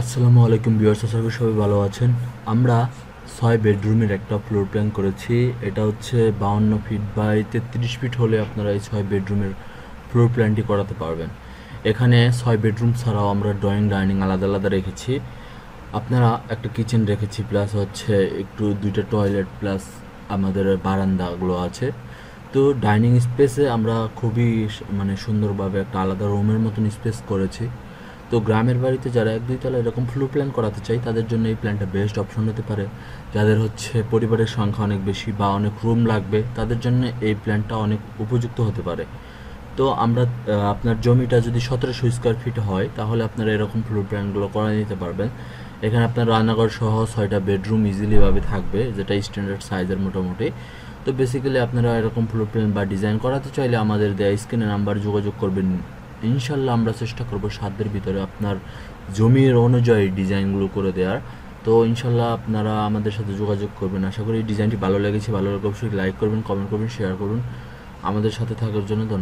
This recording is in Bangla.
আসসালামু আলাইকুম ভিউয়ার্স, আশা করি সবাই ভালো আছেন। আমরা ছয় বেডরুমের একটা ফ্লোর প্ল্যান করেছি। এটা হচ্ছে বাউন্ন ফিট বাই তেত্রিশ ফিট হলে আপনারা এই ছয় বেডরুমের ফ্লোর প্ল্যানটি করাতে পারবেন। এখানে ছয় বেডরুম ছাড়াও আমরা ড্রয়িং ডাইনিং আলাদা আলাদা রেখেছি। আপনারা একটা কিচেন রেখেছি প্লাস হচ্ছে একটু দুইটা টয়লেট প্লাস আমাদের বারান্দাগুলো আছে। তো ডাইনিং স্পেসে আমরা খুবই মানে সুন্দরভাবে একটা আলাদা রুমের মতন স্পেস করেছি। তো গ্রামের বাড়িতে যারা এক, দুই তলা এরকম ফ্লোর প্ল্যান করাতে চাই, তাদের জন্য এই প্ল্যানটা বেস্ট অপশন হতে পারে। যাদের হচ্ছে পরিবারের সংখ্যা অনেক বেশি বা অনেক রুম লাগবে, তাদের জন্য এই প্ল্যানটা অনেক উপযুক্ত হতে পারে। তো আমরা আপনার জমিটা যদি সতেরোশো স্কোয়ার ফিট হয়, তাহলে আপনারা এরকম ফ্লোর প্ল্যানগুলো করে নিতে পারবেন। এখানে আপনার রান্নাঘর সহ ছয়টা বেডরুম ইজিলিভাবে থাকবে, যেটা স্ট্যান্ডার্ড সাইজের মোটামুটি। তো বেসিক্যালি আপনারা এরকম ফ্লোর প্ল্যান বা ডিজাইন করাতে চাইলে আমাদের দেয়া স্ক্রিনে নাম্বার যোগাযোগ করবেন ইনশাল্লাহ আমরা চেষ্টা করব সাধ্যের ভিতরে আপনার জমির অনুযায়ী ডিজাইনগুলো করে দেওয়ার। তো ইনশাল্লাহ আপনারা আমাদের সাথে যোগাযোগ করবেন। আশা করি এই ডিজাইনটি ভালো লেগেছে। ভালো লাগলে অবশ্যই লাইক করবেন কমেন্ট করবেন শেয়ার করুন। আমাদের সাথে থাকার জন্য ধন্যবাদ।